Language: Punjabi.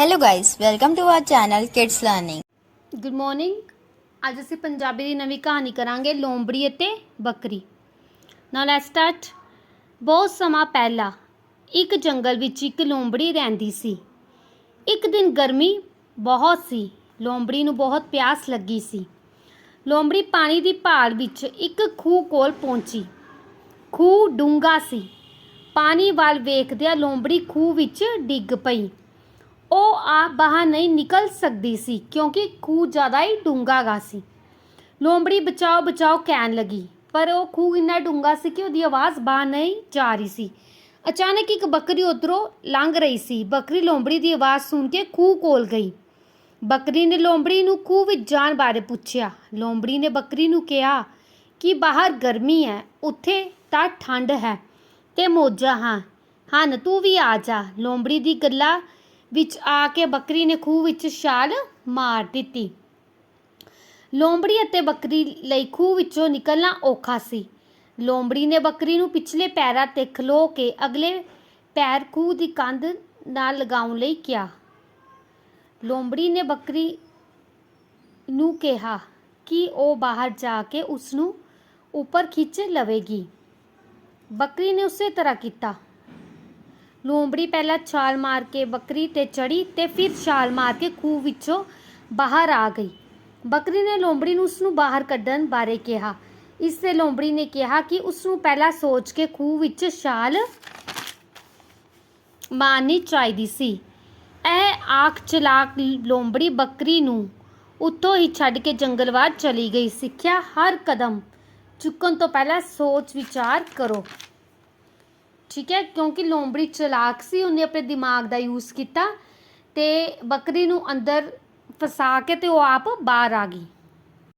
Hello guys, welcome to our channel kids learning good morning ਅੱਜ ਅਸੀਂ ਪੰਜਾਬੀ ਦੀ ਨਵੀਂ ਕਹਾਣੀ ਕਰਾਂਗੇ ਲੋਮੜੀ ਅਤੇ ਬੱਕਰੀ। ਨਾਲ ਲੈਟਸ ਸਟਾਰਟ ਬਹੁਤ ਸਮਾਂ ਪਹਿਲਾਂ ਇੱਕ ਜੰਗਲ ਵਿੱਚ ਇੱਕ ਲੋਮੜੀ ਰਹਿੰਦੀ ਸੀ। ਇੱਕ ਦਿਨ ਗਰਮੀ ਬਹੁਤ ਸੀ ਲੋਮੜੀ ਨੂੰ ਬਹੁਤ ਪਿਆਸ ਲੱਗੀ ਸੀ। ਲੋਮੜੀ ਪਾਣੀ ਦੀ ਭਾਲ ਵਿੱਚ ਇੱਕ ਖੂਹ ਕੋਲ ਪਹੁੰਚੀ। ਖੂਹ ਡੂੰਘਾ ਸੀ। ਪਾਣੀ ਵੱਲ ਵੇਖਦਿਆਂ ਲੋਮੜੀ ਖੂਹ ਵਿੱਚ ਡਿੱਗ ਪਈ। ਉਹ ਆ ਬਾਹਰ ਨਹੀਂ ਨਿਕਲ ਸਕਦੀ ਸੀ ਕਿਉਂਕਿ ਖੂਹ ਜ਼ਿਆਦਾ ਹੀ ਡੂੰਘਾ ਗਾ ਸੀ। ਲੋਮੜੀ ਬਚਾਓ ਬਚਾਓ ਕਹਿਣ ਲੱਗੀ, ਪਰ ਉਹ ਖੂਹ ਇੰਨਾ ਡੂੰਘਾ ਸੀ ਕਿ ਉਹਦੀ ਆਵਾਜ਼ ਬਾਹਰ ਨਹੀਂ ਜਾ ਰਹੀ ਸੀ। ਅਚਾਨਕ ਇੱਕ ਬੱਕਰੀ ਉਧਰੋਂ ਲੰਘ ਰਹੀ ਸੀ। ਬੱਕਰੀ ਲੋਮੜੀ ਦੀ ਆਵਾਜ਼ ਸੁਣ ਕੇ ਖੂਹ ਕੋਲ ਗਈ। ਬੱਕਰੀ ਨੇ ਲੋਮੜੀ ਨੂੰ ਖੂਹ ਵਿੱਚ ਜਾਣ ਬਾਰੇ ਪੁੱਛਿਆ। ਲੋਮੜੀ ਨੇ ਬੱਕਰੀ ਨੂੰ ਕਿਹਾ ਕਿ ਬਾਹਰ ਗਰਮੀ ਹੈ, ਉੱਥੇ ਤਾਂ ਠੰਡ ਹੈ ਤੇ ਮੋਜਾ ਹਾਂ। ਹਨ, ਤੂੰ ਵੀ ਆ ਜਾ। ਲੋਮੜੀ ਦੀ ਗੱਲਾਂ ਵਿੱਚ ਆ ਕੇ ਬੱਕਰੀ ਨੇ ਖੂਹ ਵਿੱਚ ਛਾਲ ਮਾਰ ਦਿੱਤੀ। ਲੋਮੜੀ ਅਤੇ ਬੱਕਰੀ ਲਈ ਖੂਹ ਵਿੱਚੋਂ ਨਿਕਲਣਾ ਔਖਾ ਸੀ। ਲੋਮੜੀ ਨੇ ਬੱਕਰੀ ਨੂੰ ਪਿਛਲੇ ਪੈਰਾਂ ਤੇ ਖਲੋ ਕੇ ਅਗਲੇ ਪੈਰ ਖੂਹ ਦੀ ਕੰਧ ਨਾਲ ਲਗਾਉਣ ਲਈ ਕਿਹਾ। ਲੋਮੜੀ ਨੇ ਬੱਕਰੀ ਨੂੰ ਕਿਹਾ ਕਿ ਉਹ ਬਾਹਰ ਜਾ ਕੇ ਉਸ ਨੂੰ ਉੱਪਰ ਖਿੱਚ ਲਵੇਗੀ। ਬੱਕਰੀ ਨੇ ਉਸੇ ਤਰ੍ਹਾਂ ਕੀਤਾ। ਲੋਮੜੀ ਪਹਿਲਾਂ ਛਾਲ ਮਾਰ ਕੇ ਬੱਕਰੀ ਤੇ ਚੜੀ ਤੇ ਫਿਰ ਛਾਲ ਮਾਰ ਕੇ ਖੂਹ ਵਿੱਚੋਂ ਬਾਹਰ ਆ ਗਈ। ਬੱਕਰੀ ਨੇ ਲੋਮੜੀ ਨੂੰ ਉਸ ਨੂੰ ਬਾਹਰ ਕੱਢਣ ਬਾਰੇ ਕਿਹਾ। ਇਸ ਤੇ ਲੋਮੜੀ ਨੇ ਕਿਹਾ ਕਿ ਉਸ ਨੂੰ ਪਹਿਲਾਂ ਸੋਚ ਕੇ ਖੂਹ ਵਿੱਚ ਛਾਲ ਮਾਰਨੀ ਚਾਹੀਦੀ ਸੀ। ਇਹ ਆਖ ਚਲਾਕ ਲੋਮੜੀ ਬੱਕਰੀ ਨੂੰ ਉੱਤੋਂ ਹੀ ਛੱਡ ਕੇ ਜੰਗਲ ਚਲੀ ਗਈ। ਸਿੱਖਿਆ ਹਰ ਕਦਮ ਚੁੱਕਣ ਤੋਂ ਪਹਿਲਾਂ ਸੋਚ ਵਿਚਾਰ ਕਰੋ। ਠੀਕ ਹੈ, ਕਿਉਂਕਿ ਲੋਮੜੀ ਚਲਾਕ ਸੀ, ਉਹਨੇ ਆਪਣੇ ਦਿਮਾਗ ਦਾ ਯੂਜ਼ ਕੀਤਾ ਤੇ ਬੱਕਰੀ ਨੂੰ ਅੰਦਰ ਫਸਾ ਕੇ ਤੇ ਉਹ ਆਪ ਬਾਹਰ ਆ ਗਈ।